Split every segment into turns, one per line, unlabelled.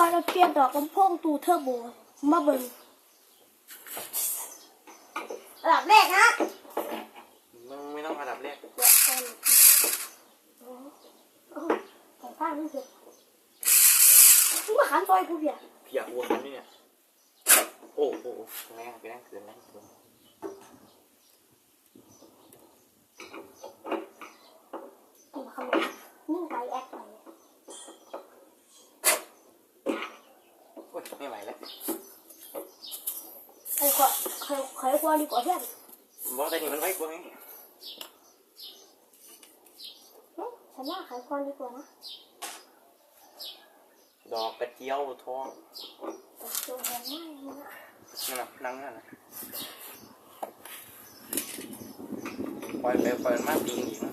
อยเราเปลี่ยนดอกลำโพงตูเทอร์โบมาเบิ่งระดับแรกนะ
มึงไม่ต้องระดับแรก
เดี๋ยวก่อนโอ้โอ้ของข้างนี่เถอะมึงมาขันซอยกูเพีย
เพียอ้วนนี่เนี่ยโอ้โหแรงไปแรงเกินแรงเกิน
กูมาคำนวณนิ่งไปแอคไป
โอ้ย ไม่ไหวแล้ว
ไอ้ขวาใครใครควาดีกว่าเพื่อน
บอกแต่นี่มันไว้กว่าไง
เฮ้ยฉันว่าใครควาดีกว่านะ
ดอกกระเจียวทอง
แต่ตัวแพงมากเลยนะ
นั่นน่ะนั่งนั่นน่ะปล่อยไปปล่อยมันมากปีอีกนะ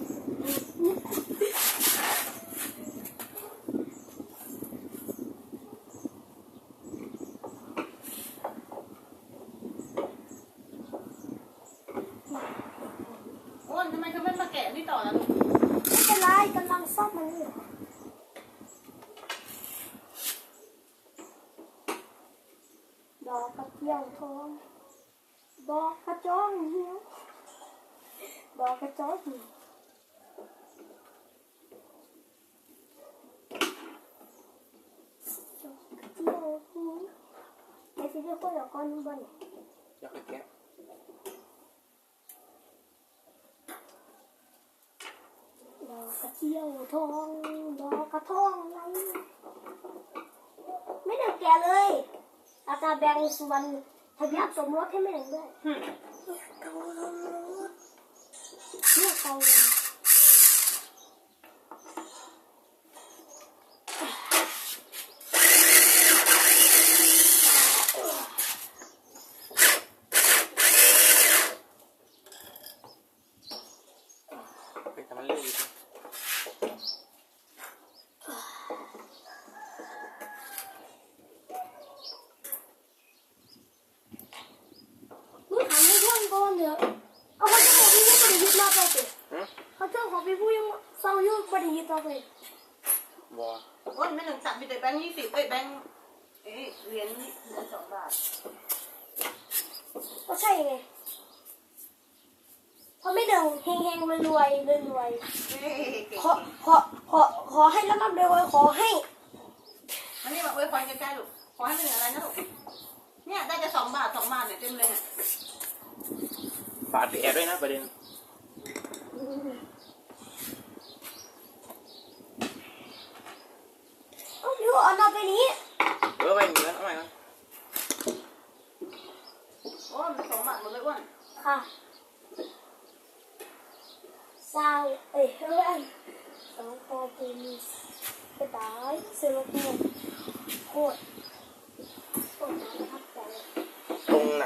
อ้วนทำไมเธอไม่มาแกะนี่ต่อล่ะลูก
ไม่เป็นไรกำลังซ่อมมันอยู่ดอกกระเจียวทองดอกกระจองหี่ยวดอกกระจองหี่ยวดอกกระเจียวทองไอ้ที่เรียกว่าดอกก้อนบนเนี่ย
อยากไปแกะ
ด อกกระเจียวทองดอกกระทองไรไม่ได้แก่เลย อาตาแบงสุวรรณทะเบียนสมรสให้แม่งด้วยเรียกเขาเลย
ไปทำมันเร็วดี
มึงถามให้เพื่อนก่อนเถอะเอาเขาเจ้าของพี่ยังไม่ได้ยึดมาไปสิ
ฮะ
เขาเจ้าของพี่ผู้ยังเศร้าอยู่ไม่ได้ยึดมาไป
บอ
อ้วนไม่หนึ่งจับมีแต่แบงค์ยี่สิบเอ้ยแบงค์เอ้ยเหรียญเหรียญสองบาท
ก็ใช่ไงเพราะไม่เดินเฮงเฮงรวยรวยรวยรวย
เอ้ยเก่ง
ขอขอขอขอให้รับรับรวยรวยขอให้
มันนี่มาอวยพรใกล้ๆลูกขอให้เป็นอะไรนะลูกเนี่ยได้จะสองบาทสองบาทเนี่ยเต็มเลยเนี่ย
ฝาดไปแอบด้วยนะประเด็น
เอาอยู่เอาหน้าไปนี้
เออไปเหมือนเอาใหม่ก่อน
โอ้มันสองบาทหมดเลยอ้วน
ค่ะซาวเอ้ยเพื่อนสองคอปูมีกระต่ายเซลล์โคตรโคตรโคตรประทับใจ
ตรงไหน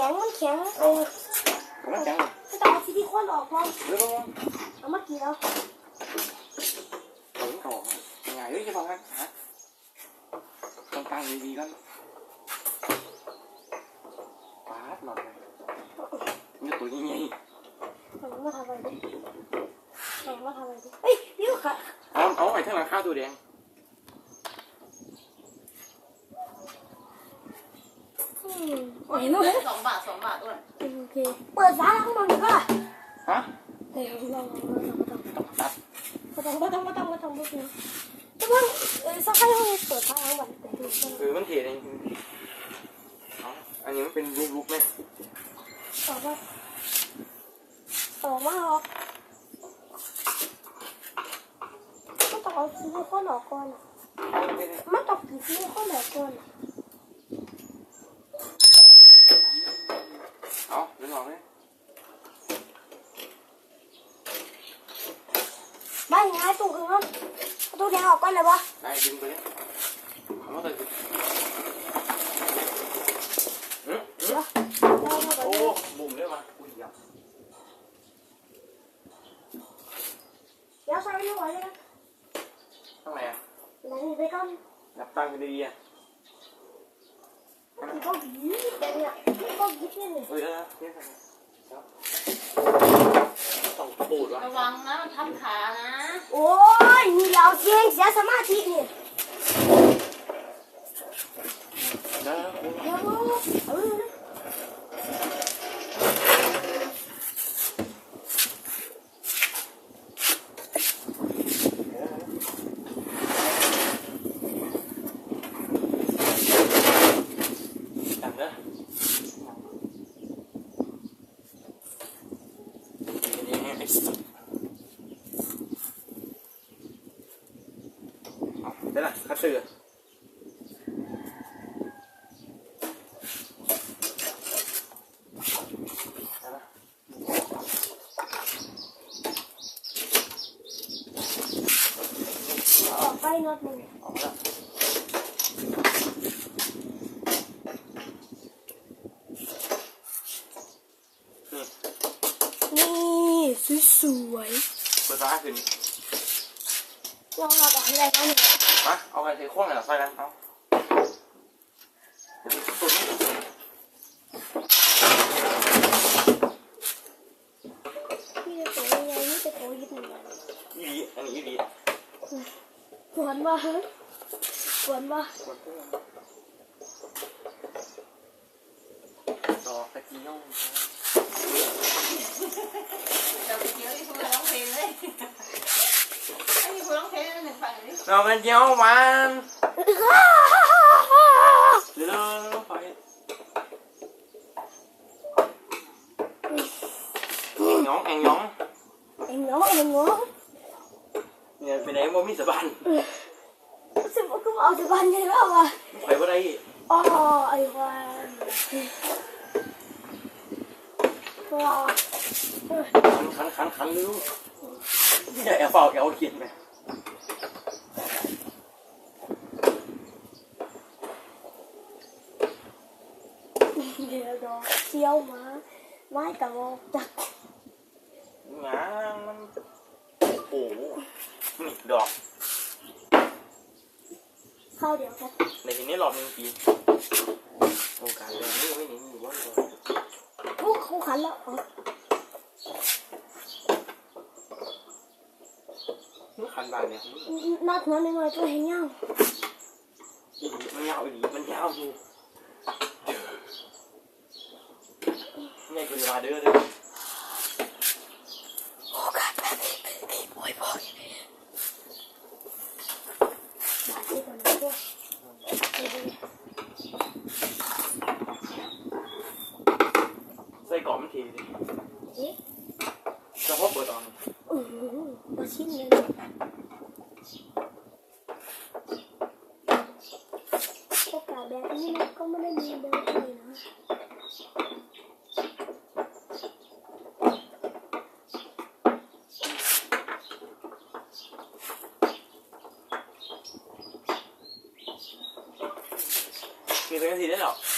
ข็งมันแข็งเออ
มันจัง
ไม่ต้องเอาซิลิโคนออกพอ
เร็ว
เอามากี่แล้ว
ๆถึงต่อยังไงเฮ้ยจะบอกกันฮะตรงกลางดีๆกันปาดหน่อยนี่ตัวยังไง
เอามาทำอะไรดิเอามาทำอะไรดิเฮ้ยนี่ค่ะ
เอาเอาไอ้ทั้งหลังข้าวตัวแดง
อืม
อ้วน
เห็นไหม
เหรียญสองบาทสองบาทอ้วน
โอเค เปิดฟ้าแล้วข้าง บนดีกว่า
ต้อง
มาต้องม่ต้องม่ต้องไม่ต้องแต่ว่าเออสักครั้งเราเปิดทางวันแต่ดูกัน
เออมันเทเองเอาอันนี้มันเป็นลูกๆไหม
ต่อมาต่อมาออกมันต้องเอาซิลิโคนออกก่อนอะ
ไม่
ต้องกินซิลิโคนออกก่อนอะ
เอาดึงออกเลย
ไม่ ง่ายตู้คือมันเอาตู้แดงออกก่อนเลยปะ
ได้ดึงไปเลยเอามาเลยอืม
เดี๋ยว เราเอาไป
โอ้
ดู
บุ่มได้มาอุ้ยยับ
เดี๋ยวใส่ไม่ไหวเลยนะ
ข้างไหนอะ
ไหนไปก่อน
นับตังค์กันดีๆอะ
มันก็หยิบแบบเนี้ยมันก็หยิบเนี่ยนี่
เอ้ยนะเนี่ยครับต้องปูดวะ
ระวังนะมันทับขานะ
โอ้ยนี่เราเสียงเสียสมาธินี่
เด้อ
เดี๋ยวเออ
นี่ไอ้สัสเอาเดี๋ยวนะคัดเสือ
ออกไปนอดมึง
ออกมาแล้วนี่
นี่สวย
เปิดฟ้า ขึ้น
ลองรับอะไรกันเนี่ย
มาเอาไปเทข้วงหน่อยใส่กันเอาสุด
พี่จะโตัวยังไงนี่จะโตัวยิบหนึ่ง
อีดีอันนี้อีดี
หวานมาฮะหวานมา
ดอกตะกี้น้อง
เดี๋ยวไปเกี่ยวไอ้คุณร้องเพลงเลยไอ้คุณร้องเพลงหนึ่งฝั่ ขัน
ยังไง
วะ
ไปบ่ได้
อ๋อไอ้วันว้า
ขันขันขันนลูกอย่าแอบเฝ้าแอบกินไหม
เดี๋ยวดอกเที่ยวมาไม้กระบอกจัก
งามันโอ้โหนี่ดอก
เข้าเดี๋ยวครับ
ในทีนี้รอบหนึงปีโอกาสแบบนี้ไม่หนีอยู่ว่าเลย
โอ้เขาขันแล้ว อ๋อ
นี่ขันบานเนี่ย
นัดหัวหน่อยๆตัวเห็นยัง
อีหลีมันยาวอีหลีมันยาวอยู่นี่คือมาเด้อเลย
โอกาสแบบนี้พี่บอยบอกบาดนี้ก่อนนะพวก
ใส่กล่องมันทีดิ
เอ๊ะ
เฉพาะเปิดตอน
อือหือมาชิ้นเลย โอกาสแบบนี้